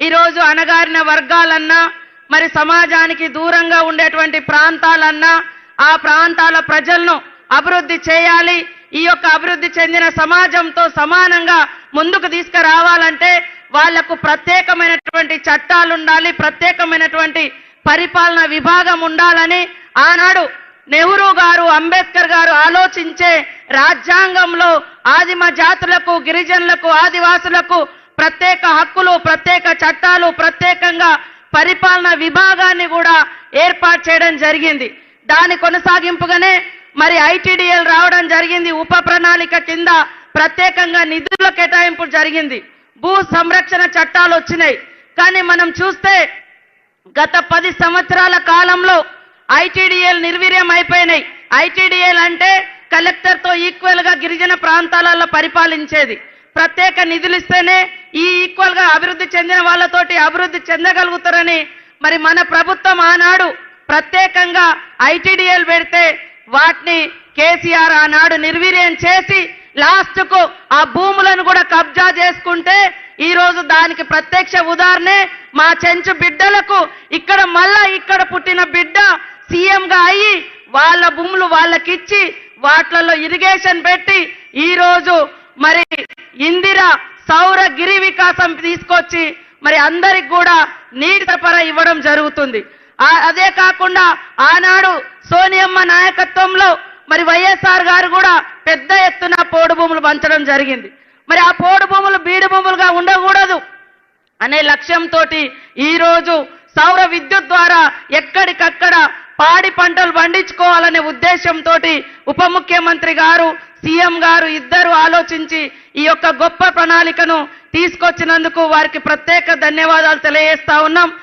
ఈరోజు అణగారిన వర్గాలన్నా మరి సమాజానికి దూరంగా ఉండేటువంటి ప్రాంతాలన్నా ఆ ప్రాంతాల ప్రజలను అభివృద్ధి చేయాలి ఈ యొక్క అభివృద్ధి చెందిన సమాజంతో సమానంగా ముందుకు తీసుకురావాలంటే వాళ్ళకు ప్రత్యేకమైనటువంటి చట్టాలు ఉండాలి ప్రత్యేకమైనటువంటి పరిపాలన విభాగం ఉండాలని ఆనాడు నెహ్రూ గారు అంబేద్కర్ గారు ఆలోచించే రాజ్యాంగంలో ఆదిమ జాతులకు గిరిజనులకు ఆదివాసులకు ప్రత్యేక హక్కులు ప్రత్యేక చట్టాలు ప్రత్యేకంగా పరిపాలన విభాగాన్ని కూడా ఏర్పాటు చేయడం జరిగింది. దాని కొనసాగింపుగానే మరి ఐటీడీఎల్ రావడం జరిగింది. ఉప ప్రణాళిక కింద ప్రత్యేకంగా నిధుల కేటాయింపు జరిగింది. భూ సంరక్షణ చట్టాలు వచ్చినాయి. కానీ మనం చూస్తే గత పది సంవత్సరాల కాలంలో ఐటీడీఎల్ నిర్వీర్యం అయిపోయినాయి. ఐటీడీఎల్ అంటే కలెక్టర్తో ఈక్వల్గా గిరిజన ప్రాంతాలలో పరిపాలించేది. ప్రత్యేక నిధులు ఇస్తేనే ఈ ఈక్వల్గా అభివృద్ధి చెందిన వాళ్ళతోటి అభివృద్ధి చెందగలుగుతారని మరి మన ప్రభుత్వం ఆనాడు ప్రత్యేకంగా ఐటీడీఎల్ పెడితే వాటిని కేసీఆర్ ఆనాడు నిర్వీర్యం చేసి లాస్ట్కు ఆ భూములను కూడా కబ్జా చేసుకుంటే ఈ రోజు దానికి ప్రత్యక్ష ఉదాహరణే మా చెంచు బిడ్డలకు ఇక్కడ మళ్ళా ఇక్కడ పుట్టిన బిడ్డ సీఎంగా అయ్యి వాళ్ళ భూములు వాళ్ళకిచ్చి వాట్లలో ఇరిగేషన్ పెట్టి ఈ రోజు మరి ఇందిర సౌర గిరి వికాసం తీసుకొచ్చి మరి అందరికి కూడా నీటి సరఫరా ఇవ్వడం జరుగుతుంది. అదే కాకుండా ఆనాడు సోనియమ్మ నాయకత్వంలో మరి వైఎస్ఆర్ గారు కూడా పెద్ద ఎత్తున పోడు భూములు పంచడం జరిగింది. మరి ఆ పోడు భూములు బీడు భూములుగా ఉండకూడదు అనే లక్ష్యంతో ఈ రోజు సౌర విద్యుత్ ద్వారా ఎక్కడికక్కడ పాడి పంటలు పండించుకోవాలనే ఉద్దేశంతో ఉప ముఖ్యమంత్రి గారు సీఎం గారు ఇద్దరు ఆలోచించి ఈ యొక్క గొప్ప ప్రణాళికను తీసుకొచ్చినందుకు వారికి ప్రత్యేక ధన్యవాదాలు తెలియజేస్తా ఉన్నాం.